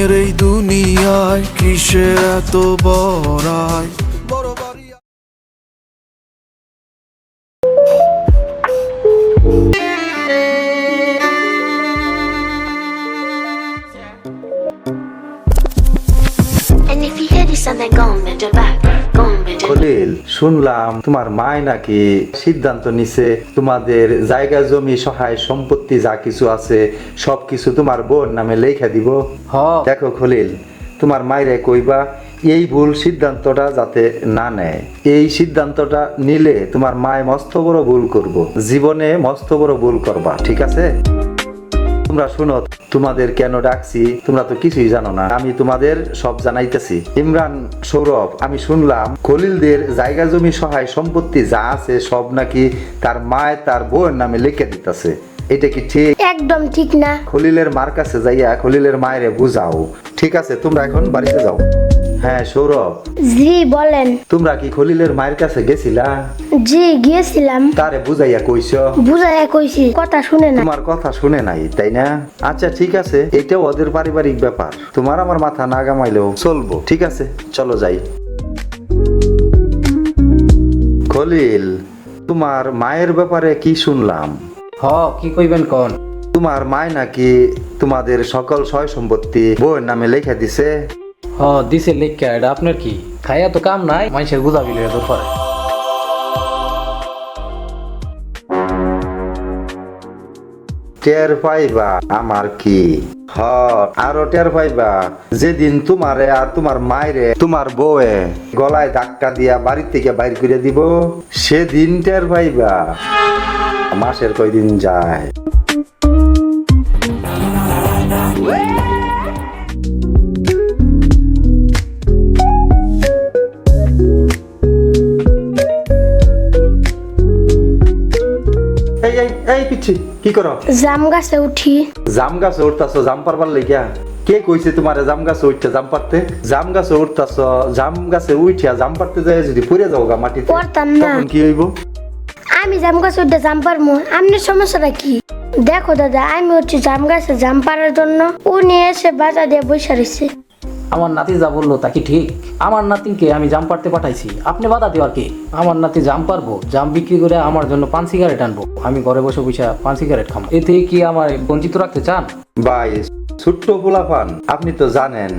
দিনের এই দুনিয়ায় কিসের এত বড়াই বড় বাড়ি And if you hear this and then go and bend your back, Khalil শুনলাম তোমার মায় নাকি সিদ্ধান্ত নিছে তোমাদের জায়গা জমি সহায় সম্পত্তি যা কিছু আছে সব কিছু তোমার বোন নামে লেখা দিব। দেখো খলিল তোমার মায়েরে কইবা এই ভুল সিদ্ধান্তটা যাতে না নেয়। এই সিদ্ধান্তটা নিলে তোমার মায় মস্ত বড় ভুল করব। জীবনে মস্ত বড় ভুল করবা ঠিক আছে? তোমরা শুনো তোমাদের কেন ডাকছি? তোমরা তো কিছুই জানো না। আমি তোমাদের সব জানাইতেছি। ইমরান সৌরভ আমি শুনলাম খলিলদের জায়গা জমি সহায় সম্পত্তি যা আছে সব নাকি তার মায় তার বোন নামে লিখে দিতেছে। এটা কি ঠিক? একদম ঠিক না। খলিলের মার কাছে যাইয়া খলিলের মায়েরে বুঝাও। ঠিক আছে তোমরা এখন বাড়িতে যাও। হ্যাঁ সৌরভ। জি বলেন। তোমরা কি খলিলের মায়ের কাছে গেছিলা? জি গিয়েছিলাম। তারে বুঝাইয়া কইছ? বুঝাই কইছি কথা শুনে না তোমার কথা শুনে নাই তাই না? আচ্ছা ঠিক আছে এটাও ওদের পারিবারিক ব্যাপার। তোমার আমার মাথা না গামাইলেও চলবো ঠিক আছে? চলো যাই। খলিল তোমার মায়ের ব্যাপারে কি শুনলাম? হ কি কইবেন কোন? তোমার মায় নাকি তোমাদের সকল সয় সম্পত্তি বউয়ের নামে লেখা দিছে? হ দিছে লেখা এটা আপনার কি? খাইয়া তো কাম নাই মানুষের গুজা বিলে দূর করে টের পাইবা আমার কি? হ আরও টের পাইবা। যেদিন তোমারে আর তোমার মায়েরে তোমার বউয়ে গলায় ধাক্কা দিয়া বাড়ি থেকে বাইর করে দিব সেদিন টের পাইবা। মাসের কয়দিন যায়? এই এই এই পিচ্ছি কি করো? জাম গাছে উঠি। জাম গাছে উঠতাছ জাম পারবার লাগিয়া? কে কইছে তোমারে জাম গাছে উঠতে জাম পারতে? জাম গাছে উঠতাছ জাম গাছে উঠিয়া জাম পারতে যায় যদি পড়ে যাও গা মাটিতে পারতাম না। তখন কি হইব? আমি জাম গাছে উঠে জাম পারব আপনার সমস্যাটা কি? দেখো দাদা আমি হচ্ছে জাম গাছে জাম পাড়ার জন্য। উনি এসে বাজা দিয়ে বসে রয়েছে আমার নাতি যা বলল তা কি ঠিক? আমার নাতিকে আমি জাম পারতে পাঠাইছি। আপনি বাধা দেওয়ার কি? আমার নাতি জাম পারব জাম বিক্রি করে আমার জন্য পান সিগারেট আনব। আমি ঘরে বসে বসে পান সিগারেট খাব এতে কি আমার বঞ্চিত রাখতে চান? ভাই, ছোট্ট পোলাপান, আপনি তো জানেন,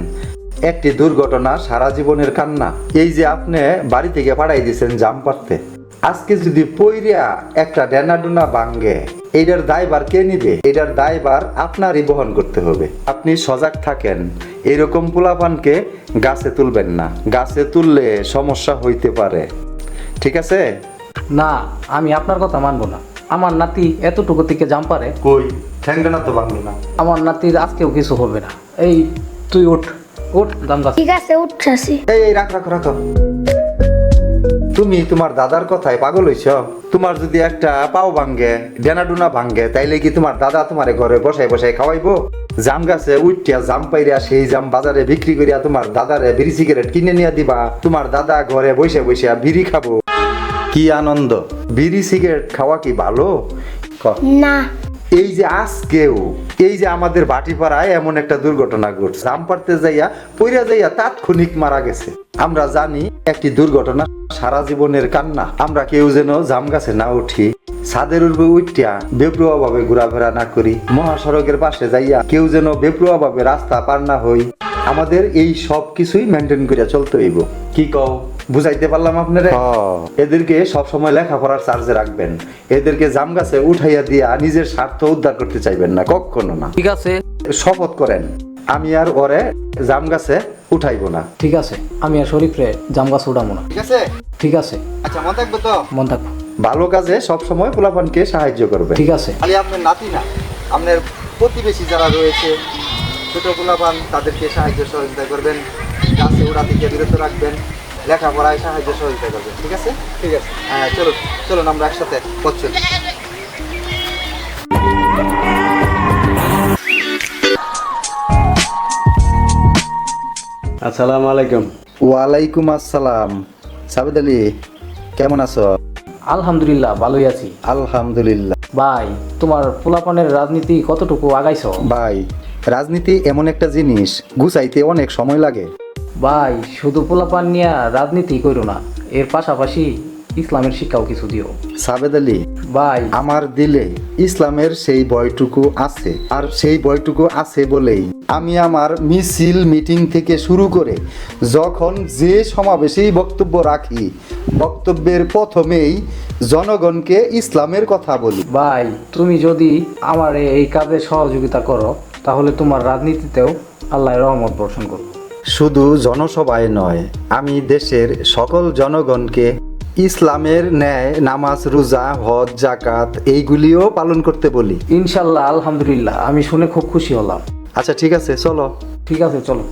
একটি দুর্ঘটনা সারা জীবনের কান্না। এই যে আপনি বাড়ি থেকে পাঠাই দিয়েছেন জাম পারতে আজকে যদি পইরিয়া একটা ডেনাডুনা ভাঙ্গে এইটার দায়বার কে নিবে? এটার দায়বার আপনারই বহন করতে হবে। আপনি সজাগ থাকেন। এরকম পোলাপানকে গাছে তুলবেন না। গাছে তুললে সমস্যা হইতে পারে। ঠিক আছে? না আমি আপনার কথা মানবো না। আমার নাতি এতটুকু থেকে জাম পারে। কই? ঠ্যাংডানা তো ভাঙলো না। আমার নাতির আজকেও কিছু হবে না। এই তুই উঠ। উঠ গাছ ঠিক আছে উঠছি। এই এই রাখ রাখো রাখো। তুমি তোমার দাদার কথায় পাগল হইছ? তোমার যদি একটা পাও ভাঙ্গে ডেনাডুনা ভাঙ্গে তাইলে কি তোমার দাদা তোমার ঘরে বসাই বসাই খাওয়াইবো? জাম গাছে উঠিয়া জাম পাইরা সেই জাম বাজারে বিক্রি করিয়া তোমার দাদারে বিড়ি সিগারেট কিনে নিয়ে দিবা। তোমার দাদা ঘরে বসে বসে বিড়ি খাব। কি আনন্দ। বিড়ি সিগারেট খাওয়া কি ভালো? না। এই যে আজকেও, এই যে আমাদের বাটিপাড়ায় এমন একটা দুর্ঘটনা ঘটছে। জাম পারতে যাইয়া, পইরা যাইয়া তাৎক্ষণিক মারা গেছে। আমরা জানি একটি দুর্ঘটনা সারা জীবনের কান্না। আমরা কেউ যেন জাম গাছে না উঠি। ছাদের উপরে উঠিয়া বেপরোয়া ভাবে ঘোরাফেরা না করি। মহাসড়কের পাশে যাইয়া কেউ যেন বেপরোয়া ভাবে রাস্তা পার না হই। আমাদের এই সব কিছুই মেনটেন করে চলতে হইব। কি কও? বুঝাইতে পারলাম আপনারা? এদেরকে সব সময় লেখাপড়ার চার্জে রাখবেন। এদেরকে জাম গাছে উঠাইয়া দিয়া নিজের স্বার্থ উদ্ধার করতে চাইবেন না কখনো না। ঠিক আছে। শপথ করেন আমি আর ওরে জাম গাছে উঠাইবো না। ঠিক আছে। আমি আর শরীফরে জাম গাছ উঠাবো না। ঠিক আছে? ঠিক আছে। আচ্ছা মনে থাকবে তো? মন থাকব। ভালো কাজে সব সময় পোলাপানকে সাহায্য করবে। ঠিক আছে। খালি আপনার নাতি না আপনার প্রতিবেশী যারা রয়েছে ছোট পোলাপান তাদেরকে সাহায্য সহযোগিতা করবেন গাছে ওড়া থেকে বিরত রাখবেন লেখাপড়ায় সাহায্য সহযোগিতা করবেন ঠিক আছে? ঠিক আছে। হ্যাঁ চলুন চলুন আমরা একসাথে পথ চলি। আসসালামু আলাইকুম। ওয়ালাইকুম আসসালাম। সাবেদ আলী কেমন আছো? আলহামদুলিল্লাহ ভালোই আছি। আলহামদুলিল্লাহ। ভাই তোমার পোলাপানের রাজনীতি কতটুকু আগাইছো? ভাই রাজনীতি এমন একটা জিনিস গুছাইতে অনেক সময় লাগে। ভাই শুধু পোলাপান নিয়ে রাজনীতি করো না এর পাশাপাশি ইসলামের শিক্ষাও কিছু দিও। সাবেদ আলী ভাই। আমার দিলে ইসলামের সেই বয়টুকু আছে আর সেই বয়টুকু আছে বলেই আমি আমার মিছিল মিটিং থেকে শুরু করে যখন যে সমাবেশেই বক্তব্য রাখি বক্তব্যের প্রথমেই জনগণকে ইসলামের কথা বলি। ভাই তুমি যদি আমার এই কাজে সহযোগিতা করো তাহলে তোমার রাজনীতিতেও আল্লাহ রহমত বর্ষণ করবে। শুধু জনসভায় নয় আমি দেশের সকল জনগণকে ইসলামের ন্যায় নামাজ রোজা হজ জাকাত এইগুলিও পালন করতে বলি। ইনশাল্লাহ আলহামদুলিল্লাহ আমি শুনে খুব খুশি হলাম। আচ্ছা ঠিক আছে চলো। ঠিক আছে চলো।